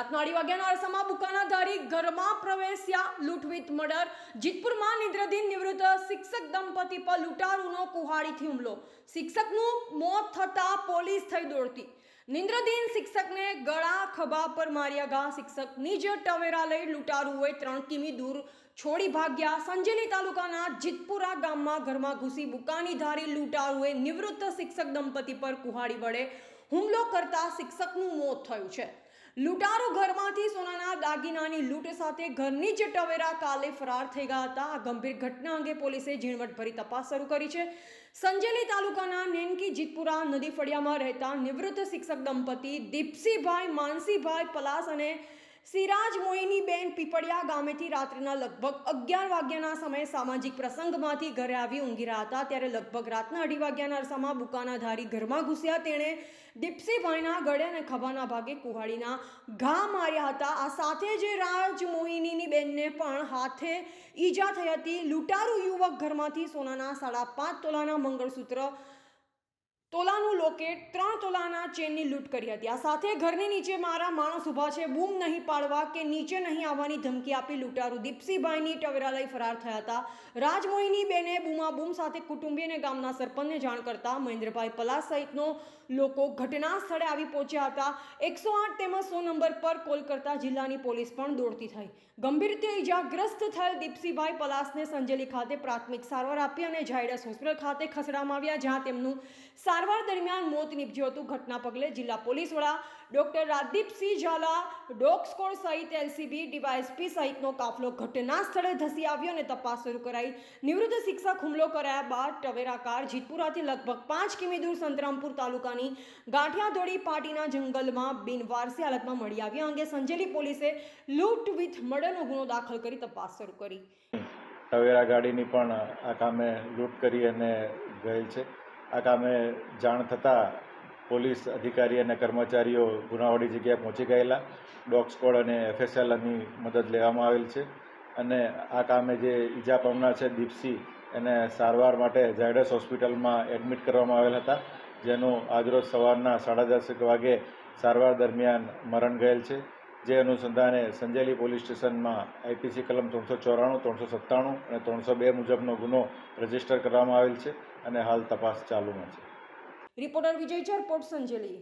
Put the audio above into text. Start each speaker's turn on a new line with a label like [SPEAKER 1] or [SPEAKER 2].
[SPEAKER 1] રાતના અઢી વાગ્યાના અરસામાં બુકાનાધારી ઘરમાં પ્રવેશ્યા. લૂંટવીત મર્ડર. જીતપુરમાં નિદ્રાધીન નિવૃત્ત શિક્ષક દંપતી પર લૂંટારૂનો કુહાડીથી હુમલો. શિક્ષકનું મોત થતા પોલીસ થઈ દોડતી. નિંદ્રધીન શિક્ષકને ગળા ખભા પર માર્યા ઘા શિક્ષકની જ ટવેરા લઈ લૂંટારુઓએ ત્રણ કિમી દૂર છોડી ભાગ્યા. સંજેલી તાલુકાના જીતપુરા ગામમાં ઘરમાં ઘૂસી બુકાની ધારી લૂંટારુએ નિવૃત્ત શિક્ષક દંપતી પર કુહાડી વડે હુમલો કરતા શિક્ષકનું મોત થયું છે. લૂંટારો ઘરમાંથી સોનાના દાગીનાની લૂંટ સાથે ઘરની જ ટવેરા કાલે ફરાર થઈ ગયા હતા. આ ગંભીર ઘટના અંગે પોલીસે ઝીણવટભરી તપાસ શરૂ કરી છે. સંજેલી તાલુકાના નેનકી જીતપુરા નદી ફળિયામાં રહેતા નિવૃત્ત શિક્ષક દંપતી દીપસીભાઈ, માનસીભાઈ પલાસ અને સિરાજ મોહિનીબેન પીપળિયા ગામેથી રાત્રિના લગભગ અગિયાર વાગ્યાના સમયે સામાજિક પ્રસંગમાંથી ઘરે આવી ઊંઘી રહ્યા હતા. ત્યારે લગભગ રાતના અઢી વાગ્યાના અરસામાં બુકાના ધારી ઘરમાં ઘૂસ્યા. તેણે દીપસીભાઈના ગળે અને ખભાના ભાગે કુહાડીના ઘા માર્યા હતા. આ સાથે જે રાજ મોહિનીની બેનને પણ હાથે ઈજા થઈ હતી. લૂંટારૂ યુવક ઘરમાંથી સોનાના સાડા પાંચ તોલાના મંગળસૂત્ર તોલાનું લોકેટ ત્રણ તોલાના ચેનની લૂંટ કરી હતી. આ સાથે ઘરની નીચે મારા માણસ ઊભા છે. બૂમ નહીં પાડવા કે નીચે નહીં આવવાની ધમકી આપી લૂંટારુ. દીપસીભાઈની ટવેરા લઈ ફરાર થયા હતા. રાજમોહીની બેને બૂમા બૂમ સાથે કુટુંબી અને ગામના સરપંચને જાણ કરતા મહેન્દ્રભાઈ પલાસ સહિતનો લોકો ઘટના સ્થળે આવી પહોંચ્યા હતા. એકસો આઠ તેમજ સો નંબર પર કોલ કરતા જિલ્લાની પોલીસ પણ દોડતી થઈ. ગંભીર રીતે ઇજાગ્રસ્ત થયેલ દીપસીભાઈ પલાસને સંજેલી ખાતે પ્રાથમિક સારવાર આપી અને ઝાયડસ હોસ્પિટલ ખાતે ખસેડવામાં આવ્યા, જ્યાં તેમનું સારવાર દરમિયાન મોત નીપજ્યું હતું. ઘટના પગલે જિલ્લા પોલીસ વડા doctor Rajdeepsinh Jhala, dog squad સહિત એલસીબી, ડીવાયએસપી સહિતનો કાફલો ઘટના સ્થળે ધસી આવ્યો અને તપાસ શરૂ કરાઈ. નિવૃત્ત શિક્ષક હુમલો કરાયા બાદ ટવેરાકાર જીતપુરાથી લગભગ પાંચ કિમી દૂર સંતરામપુર તાલુકાની ગાંઠિયાધોડી પાટીના જંગલમાં બિનવારસી હાલતમાં મળી આવ્યા અંગે સંજેલી પોલીસે લૂંટ વિથ મર્ડરનો ગુનો દાખલ કરી તપાસ શરૂ કરી.
[SPEAKER 2] ટવેરા ગાડીની પણ આ કામે લૂંટ કરી અને ગયેલ છે. આ કામે જાણ થતાં પોલીસ અધિકારી અને કર્મચારીઓ ગુનાવાળી જગ્યાએ પહોંચી ગયેલા. ડોગ સ્કોડ અને એફએસએલની મદદ લેવામાં આવેલ છે. અને આ કામે જે ઈજા પામનાર છે દીપસી, એને સારવાર માટે ઝાયડસ હોસ્પિટલમાં એડમિટ કરવામાં આવેલ હતા, જેનું આજરોજ સવારના સાડા દસેક વાગે સારવાર દરમિયાન મરણ ગયેલ છે. જે અનુસંધાને સંજેલી પોલીસ સ્ટેશનમાં આઈપીસી કલમ ત્રણસો ચોરાણું, ત્રણસો સત્તાણું અને ત્રણસો બે મુજબનો ગુનો રજિસ્ટર કરવામાં આવેલ છે અને હાલ તપાસ ચાલુમાં છે.
[SPEAKER 1] રિપોર્ટર વિજય ચરપોટ સંજેલી.